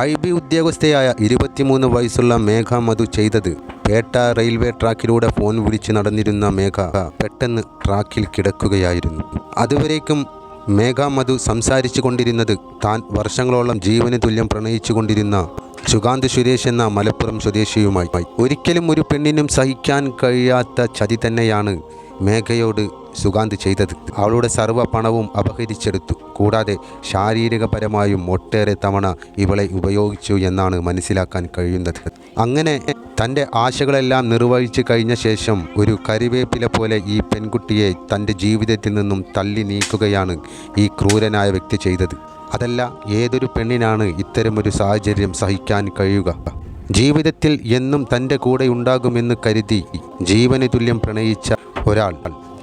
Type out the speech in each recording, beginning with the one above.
I B ഉദ്യോഗസ്ഥയായ ഇരുപത്തിമൂന്ന് വയസ്സുള്ള മേഘ മധു ചെയ്തത് പേട്ട റെയിൽവേ ട്രാക്കിലൂടെ ഫോൺ വിളിച്ച് നടന്നിരുന്ന മേഘ പെട്ടെന്ന് ട്രാക്കിൽ കിടക്കുകയായിരുന്നു. അതുവരേക്കും മേഘ മധു സംസാരിച്ചു കൊണ്ടിരുന്നത് താൻ വർഷങ്ങളോളം ജീവന് തുല്യം പ്രണയിച്ചു കൊണ്ടിരുന്ന സുഗാന്ത് സുരേഷ് എന്ന മലപ്പുറം സ്വദേശിയുമായി. ഒരിക്കലും ഒരു പെണ്ണിനും സഹിക്കാൻ കഴിയാത്ത ചതി തന്നെയാണ് മേഘയോട് സുഗാന്ത് ചെയ്തത്. അവളുടെ സർവ പണവും അപഹരിച്ചെടുത്തു. കൂടാതെ ശാരീരികപരമായും ഒട്ടേറെ തവണ ഇവളെ ഉപയോഗിച്ചു എന്നാണ് മനസ്സിലാക്കാൻ കഴിയുന്നത്. അങ്ങനെ തന്റെ ആശകളെല്ലാം നിർവഹിച്ചു കഴിഞ്ഞ ശേഷം ഒരു കരിവേപ്പില പോലെ ഈ പെൺകുട്ടിയെ തന്റെ ജീവിതത്തിൽ നിന്നും തള്ളി നീക്കുകയാണ് ഈ ക്രൂരനായ വ്യക്തി ചെയ്തത്. അതല്ല ഏതൊരു പെണ്ണിനാണ് ഇത്തരമൊരു സാഹചര്യം സഹിക്കാൻ കഴിയുക? ജീവിതത്തിൽ എന്നും തന്റെ കൂടെ ഉണ്ടാകുമെന്ന് കരുതി ജീവന് തുല്യം പ്രണയിച്ച ഒരാൾ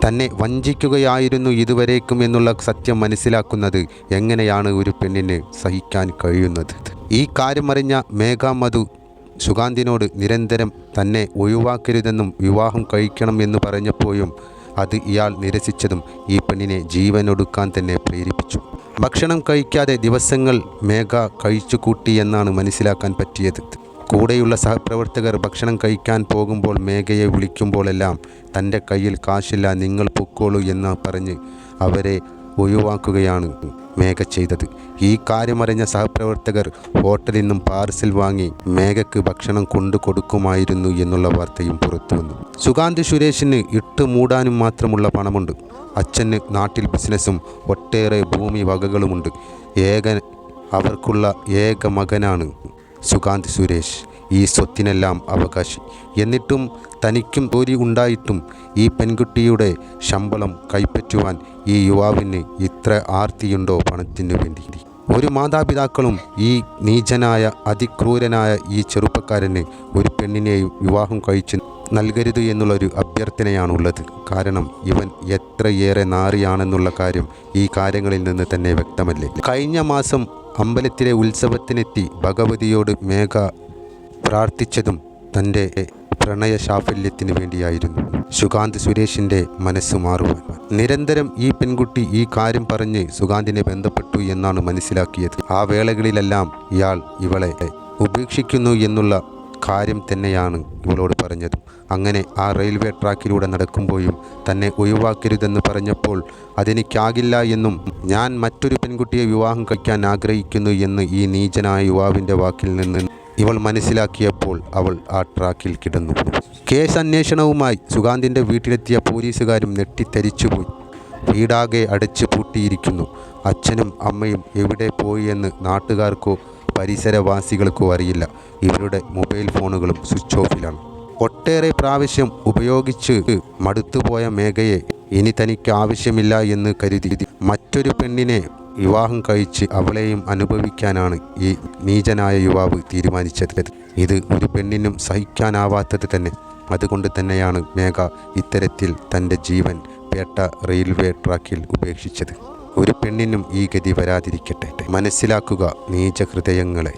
തന്നെ വഞ്ചിക്കുകയായിരുന്നു ഇതുവരേക്കും എന്നുള്ള സത്യം മനസ്സിലാക്കുന്നത് എങ്ങനെയാണ് ഒരു പെണ്ണിന് സഹിക്കാൻ കഴിയുന്നത്? ഈ കാര്യമറിഞ്ഞ മേഘാമധു സുഗാന്തിനോട് നിരന്തരം തന്നെ ഒഴിവാക്കരുതെന്നും വിവാഹം കഴിക്കണം എന്ന് പറഞ്ഞപ്പോഴും അത് ഇയാൾ നിരസിച്ചതും ഈ പെണ്ണിനെ ജീവനൊടുക്കാൻ തന്നെ പ്രേരിപ്പിച്ചു. ഭക്ഷണം കഴിക്കാതെ ദിവസങ്ങൾ മേഘ കഴിച്ചു കൂട്ടി എന്നാണ് മനസ്സിലാക്കാൻ പറ്റിയത്. കൂടെയുള്ള സഹപ്രവർത്തകർ ഭക്ഷണം കഴിക്കാൻ പോകുമ്പോൾ മേഘയെ വിളിക്കുമ്പോഴെല്ലാം തന്റെ കയ്യിൽ കാശില്ല നിങ്ങൾ പൊക്കോളൂ എന്ന് പറഞ്ഞ് അവരെ ഒഴിവാക്കുകയാണ് മേഘ ചെയ്തത്. ഈ കാര്യമറിഞ്ഞ സഹപ്രവർത്തകർ ഹോട്ടലിൽ നിന്നും പാർസൽ വാങ്ങി മേഘയ്ക്ക് ഭക്ഷണം കൊണ്ടു കൊടുക്കുമായിരുന്നു എന്നുള്ള വാർത്തയും പുറത്തു വന്നു. സുഗാന്ത് സുരേഷിന് ഇട്ട് മൂടാനും മാത്രമുള്ള പണമുണ്ട്. അച്ഛന് നാട്ടിൽ ബിസിനസ്സും ഒട്ടേറെ ഭൂമി വകകളുമുണ്ട്. ഏക അവർക്കുള്ള ഏക മകനാണ് സുഗാന്ത് സുരേഷ് ഈ സ്വത്തിനെല്ലാം അവകാശി. എന്നിട്ടും തനിക്കും ജോലി ഉണ്ടായിട്ടും ഈ പെൺകുട്ടിയുടെ ശമ്പളം കൈപ്പറ്റുവാൻ ഈ യുവാവിന് ഇത്ര ആർത്തിയുണ്ടോ പണത്തിനു വേണ്ടി ഒരു മാതാപിതാക്കളും ഈ നീചനായ അതിക്രൂരനായ ഈ ചെറുപ്പക്കാരന് ഒരു പെണ്ണിനെയും വിവാഹം കഴിച്ച് നൽകരുത് എന്നുള്ളൊരു അഭ്യർത്ഥനയാണുള്ളത്. കാരണം ഇവൻ എത്രയേറെ നാറിയാണെന്നുള്ള കാര്യം ഈ കാര്യങ്ങളിൽ നിന്ന് തന്നെ വ്യക്തമല്ലേ? കഴിഞ്ഞ മാസം അമ്പലത്തിലെ ഉത്സവത്തിനെത്തി ഭഗവതിയോട് മേഘ പ്രാർത്ഥിച്ചതും തന്റെ പ്രണയ സാഫല്യത്തിന് വേണ്ടിയായിരുന്നു. സുഗാന്ത് സുരേഷിന്റെ മനസ്സ് മാറുവാൻ. നിരന്തരം ഈ പെൺകുട്ടി ഈ കാര്യം പറഞ്ഞ് സുഗാന്തിനെ ബന്ധപ്പെട്ടു എന്നാണ് മനസ്സിലാക്കിയത്. ആ വേളകളിലെല്ലാം ഇയാൾ ഇവളെ ഉപേക്ഷിക്കുന്നു എന്നുള്ള കാര്യം തന്നെയാണ് ഇവളോട് പറഞ്ഞത്. അങ്ങനെ ആ റെയിൽവേ ട്രാക്കിലൂടെ നടക്കുമ്പോഴും തന്നെ ഒഴിവാക്കരുതെന്ന് പറഞ്ഞപ്പോൾ അതെനിക്കാകില്ല എന്നും ഞാൻ മറ്റൊരു പെൺകുട്ടിയെ വിവാഹം കഴിക്കാൻ ആഗ്രഹിക്കുന്നു എന്ന് ഈ നീചനായ യുവാവിന്റെ വാക്കിൽ നിന്ന് ഇവൾ മനസ്സിലാക്കിയപ്പോൾ അവൾ ആ ട്രാക്കിൽ കിടന്നു. കേസ് അന്വേഷണവുമായി സുഗാന്തിന്റെ വീട്ടിലെത്തിയ പോലീസുകാരും ഞെട്ടിത്തരിച്ചുപോയി. വീടാകെ അടച്ചു പൂട്ടിയിരിക്കുന്നു. അച്ഛനും അമ്മയും എവിടെ പോയി എന്ന് നാട്ടുകാർക്കോ പരിസരവാസികൾക്കോ അറിയില്ല. ഇവരുടെ മൊബൈൽ ഫോണുകളും സ്വിച്ച് ഓഫിലാണ്. ഒട്ടേറെ പ്രാവശ്യം ഉപയോഗിച്ച് മടുത്തുപോയ മേഘയെ ഇനി തനിക്ക് ആവശ്യമില്ല എന്ന് കരുതി. മറ്റൊരു പെണ്ണിനെ വിവാഹം കഴിച്ച് അവളെയും അനുഭവിക്കാനാണ് ഈ നീചനായ യുവാവ് തീരുമാനിച്ചത്. ഇത് ഒരു പെണ്ണിനും സഹിക്കാനാവാത്തത് തന്നെ. അതുകൊണ്ട് തന്നെയാണ് മേഘ ഇത്തരത്തിൽ തന്റെ ജീവൻ പേട്ട റെയിൽവേ ട്രാക്കിൽ ഉപേക്ഷിച്ചത്. ഒരു പെണ്ണിനും ഈ ഗതി വരാതിരിക്കട്ടെ. മനസ്സിലാക്കുക നീചഹൃദയങ്ങളെ.